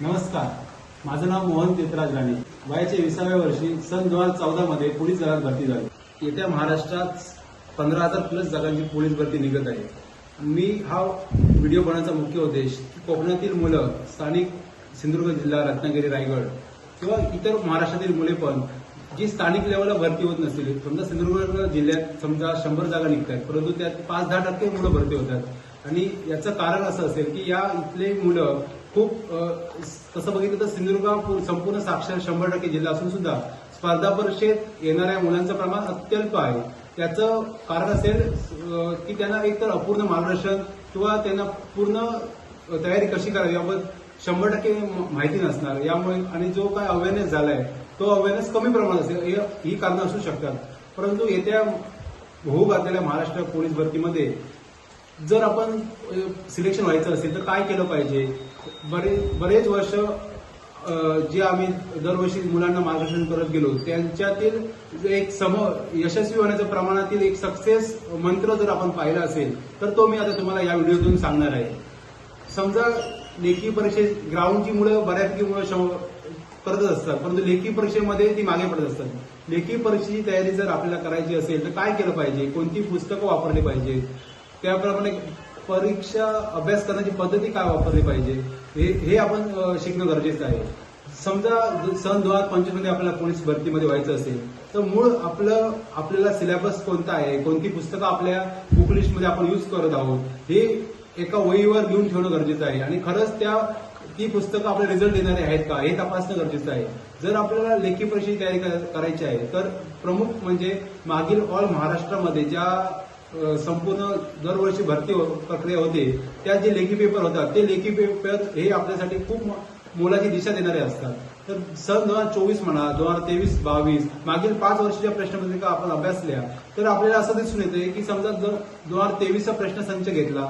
नमस्कार. माझं नाव मोहन तेतराज राणे. वयाच्या विसाव्या वर्षी सन दोन हजार चौदा मध्ये पोलीस दलात भरती झाली. येत्या महाराष्ट्रात पंधरा हजार प्लस जागांची पोलीस भरती निघत आहे. मी हा व्हिडिओ बनवण्याचा मुख्य उद्देश कोकणातील मुलं स्थानिक सिंधुदुर्ग जिल्हा रत्नागिरी रायगड किंवा इतर महाराष्ट्रातील मुले पण जी स्थानिक लेवलला भरती होत नसतील समजा सिंधुदुर्ग जिल्ह्यात समजा शंभर जागा निघतात परंतु त्यात पाच दहा टक्के मुलं भरती होतात. आणि याचं कारण असं असेल की या इथले मुलं खूप तसं बघितलं तर सिंधुदुर्ग संपूर्ण साक्षर शंभर टक्के जिल्हा असून सुद्धा स्पर्धा परीक्षेत येणाऱ्या मुलांचं प्रमाण अत्यल्प आहे. त्याचं कारण असेल की त्यांना एकतर अपूर्ण मार्गदर्शन किंवा त्यांना पूर्ण तयारी कशी करावी याबाबत शंभर टक्के माहिती नसणार. यामुळे आणि जो काय अवेअरनेस झालाय तो अवेअरनेस कमी प्रमाणात असेल. हे- ही कारणं असू शकतात. परंतु येत्या होऊ घातलेल्या महाराष्ट्र पोलीस भरतीमध्ये जर आपण सिलेक्शन व्हायचं असेल तर काय केलं पाहिजे? बरे बरेच वर्ष जे आम्ही दरवर्षी मुलांना मार्गदर्शन करत गेलो त्यांच्यातील एक सम यशस्वी होण्याच्या प्रमाणातील एक सक्सेस मंत्र जर आपण पाहिला असेल तर तो मी आता तुम्हाला या व्हिडिओतून सांगणार आहे. समजा लेखी परीक्षे ग्राउंडची मुलं बऱ्यापैकी मुलं करतच असतात परंतु लेखी परीक्षेमध्ये ती मागे पडत असतात. लेखी परीक्षेची तयारी जर आपल्याला करायची असेल तर काय केलं पाहिजे? कोणती पुस्तकं वापरली पाहिजे त्याप्रमाणे परीक्षा अभ्यास करण्याची पद्धती काय वापरली पाहिजे? हे हे आपण शिकणं गरजेचं आहे. समजा सन दोन हजार पंचवीसमध्ये आपल्याला पोलीस भरतीमध्ये व्हायचं असेल तर मूळ आपलं आपल्याला सिलेबस कोणता आहे? कोणती पुस्तकं आपल्या बुक लिस्टमध्ये आपण यूज करत आहोत? हे एका वहीवर लिहून ठेवणं गरजेचं आहे. आणि खरंच त्या ती पुस्तकं आपले रिझल्ट देणारे आहेत का? हे तपासणं गरजेचं आहे. जर आपल्याला लेखी परीक्षेची तयारी करायची आहे तर प्रमुख म्हणजे मागील ऑल महाराष्ट्रामध्ये ज्या संपूर्ण दरवर्षी भरती हो- प्रक्रिया होते. त्या जे लेखी पेपर होतात ते लेखी पेपर हे आपल्यासाठी खूप मोलाची दिशा देणारे असतात. तर सन दोन हजार चोवीस म्हणा दोन हजार तेवीस बावीस मागील पाच वर्षाच्या प्रश्नपत्रिका आपण अभ्यासल्या तर आपल्याला असं दिसून येते की समजा जर दोन हजार तेवीसचा प्रश्न संच घेतला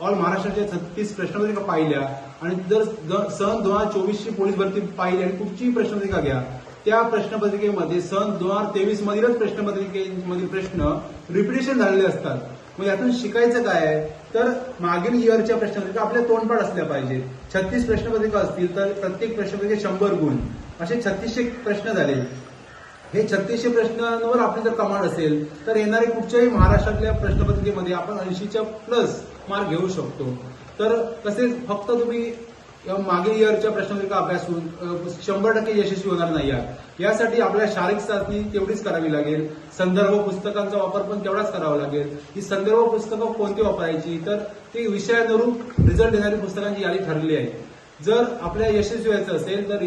ऑल महाराष्ट्राच्या छत्तीस प्रश्नपत्रिका पाहिल्या आणि जर सन दोन हजार चोवीसची पोलीस भरती पाहिली आणि कुठचीही प्रश्नपत्रिका घ्या त्या प्रश्नपत्रिकेमध्ये सन दोन हजार तेवीस मधीलच प्रश्नपत्रिकेमधील प्रश्न रिपिटेशन झालेले असतात. मग यातून शिकायचं काय आहे? तर मागील इयरच्या प्रश्नपत्रिका आपल्या तोंडपाठ असल्या पाहिजे छत्तीस प्रश्नपत्रिका असतील तर प्रत्येक प्रश्नपत्रिकेत शंभर गुण. असे छत्तीसशे प्रश्न झाले. हे छत्तीसशे प्रश्नांवर आपली जर कमांड असेल तर येणारे कुठच्याही महाराष्ट्रातल्या प्रश्नपत्रिकेमध्ये आपण ऐंशीच्या प्लस मार्क घेऊ शकतो. तर तसेच फक्त तुम्ही किंवा मागील इयरच्या प्रश्नपत्रिका अभ्यास होऊन शंभर टक्के यशस्वी होणार नाही आहात यासाठी आपल्याला शारीरिक चाचणी तेवढीच करावी लागेल. संदर्भ पुस्तकांचा वापर पण तेवढाच करावा लागेल. ही संदर्भ पुस्तकं कोणती वापरायची? तर ती विषयानुरूप रिझल्ट देणारी पुस्तकांची यादी ठरलेली आहे. जर आपल्या यशस्वी व्हायचं असेल तर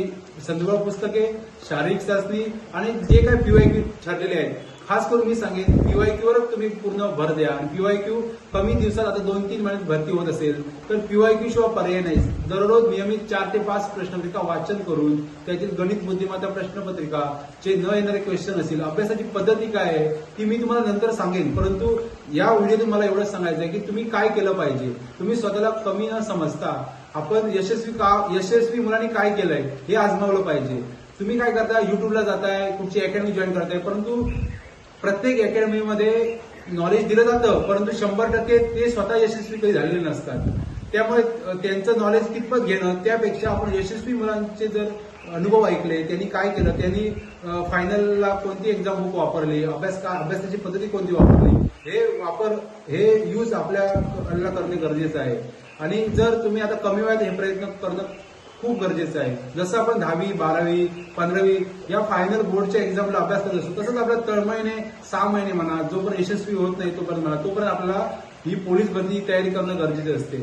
संदर्भ पुस्तके शारीरिक चाचणी आणि जे काही पीवायक्यू ठरलेले आहेत खास करून मी सांगेन पीवायक्यूवरच तुम्ही पूर्ण भर द्या. आणि पीवायक्यू कमी दिवसात आता दोन तीन महिन्यात भरती होत असेल तर पीवायक्यू शिवाय पर्याय नाही. दररोज नियमित चार ते पाच प्रश्नपत्रिका वाचन करून त्यातील गणित बुद्धिमत्ता प्रश्नपत्रिका जे न येणारे क्वेश्चन असतील अभ्यासाची पद्धती काय आहे ती मी तुम्हाला नंतर सांगेन. परंतु या व्हिडिओतून मला एवढंच सांगायचं आहे की तुम्ही काय केलं पाहिजे? तुम्ही स्वतःला कमी न समजता आपण यशस्वी का यशस्वी मुलांनी काय केलंय हे आजमावलं पाहिजे. तुम्ही काय करताय? युट्यूबला जाताय कुठची अकॅडमी जॉईन करताय? परंतु प्रत्येक अकॅडमीमध्ये नॉलेज दिलं जातं परंतु शंभर टक्के ते स्वतः यशस्वी कधी झालेले नसतात. त्यामुळे त्यांचं नॉलेज कितपत घेणं त्यापेक्षा आपण यशस्वी मुलांचे जर अनुभव ऐकले त्यांनी काय केलं त्यांनी फायनलला कोणती एक्झाम बुक वापरली अभ्यास का अभ्यासाची पद्धती कोणती वापरली हे वापर हे यूज आपल्याला करणे गरजेचं आहे. आणि जर तुम्ही आता कमी वयात हे प्रयत्न करणं खूप गरजेचं आहे. जसं आपण दहावी बारावी पंधरावी या फायनल बोर्डच्या एक्झामला अभ्यास करत असतो तसंच आपल्या तळमहिने सहा महिने म्हणा जोपर्यंत यशस्वी होत नाही तोपर्यंत म्हणा तोपर्यंत आपल्याला ही पोलीस भरती तयारी करणं गरजेचे असते.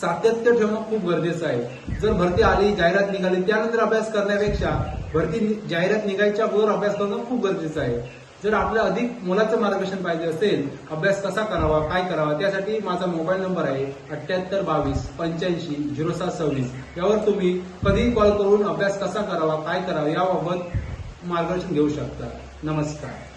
सातत्य ठेवणं खूप गरजेचं आहे. जर भरती आली जाहिरात निघाली त्यानंतर अभ्यास करण्यापेक्षा भरती जाहिरात निघायच्या अगोदर अभ्यास करणं खूप गरजेचं आहे. जर आपल्याला अधिक मुलाचं मार्गदर्शन पाहिजे असेल अभ्यास कसा करावा काय करावा त्यासाठी माझा मोबाईल नंबर आहे अठ्याहत्तर बावीस पंच्याऐंशी झिरो सात सव्वीस. यावर तुम्ही कधीही कॉल करून अभ्यास कसा करावा काय करावा याबाबत मार्गदर्शन घेऊ शकता. नमस्कार.